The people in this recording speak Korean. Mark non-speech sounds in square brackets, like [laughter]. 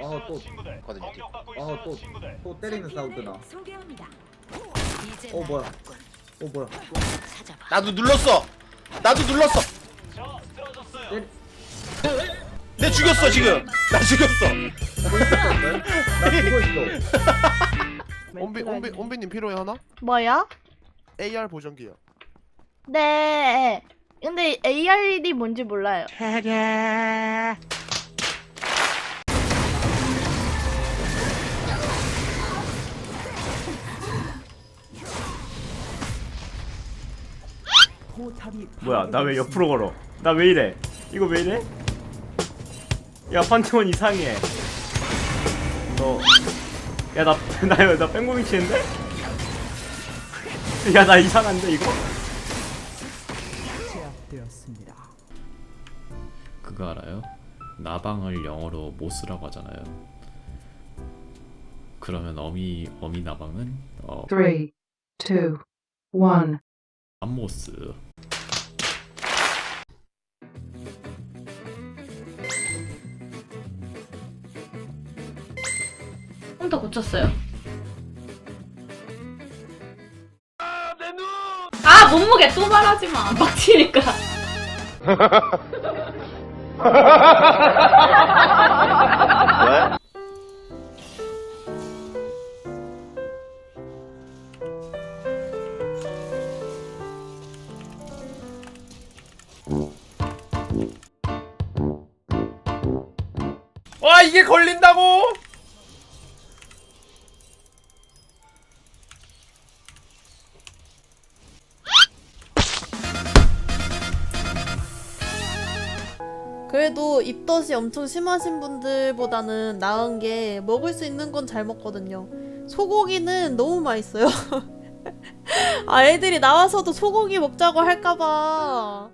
어, 또, 거든요. 어, 또, 또 때리는 사운드 나. 소개합니다. 이제 어, 뭐야. 나갔군. 어, 뭐야. 찾아봐. 나도 눌렀어. 나도 눌렀어. 때리, 내 죽였어 지금. 나 죽였어. 나 있어. [laughs] 온비 온비 온비님 필요해 하나? 뭐야? AR 보정기요. 네. 근데 AR이 뭔지 몰라요. 뭐야 나 왜 옆으로 걸어? 나 왜 이래? 이거 왜 이래? 야 판테온 이상해. 너야나나나 나 [laughs] 뺑고밍 치는데? [laughs] 야 나 이상한데 이거? 그거 알아요? 나방을 영어로 모스라고 하잖아요. 그러면 어미 어미 나방은? 어. Three, two, one. 암모스. 컴퓨터 고쳤어요. 아 몸무게 또 말하지 마. 빡치니까. [laughs] [laughs] 와 이게 걸린다고? 그래도 입덧이 엄청 심하신 분들보다는 나은 게 먹을 수 있는 건 잘 먹거든요. 소고기는 너무 맛있어요. [laughs] 아, 애들이 나와서도 소고기 먹자고 할까봐.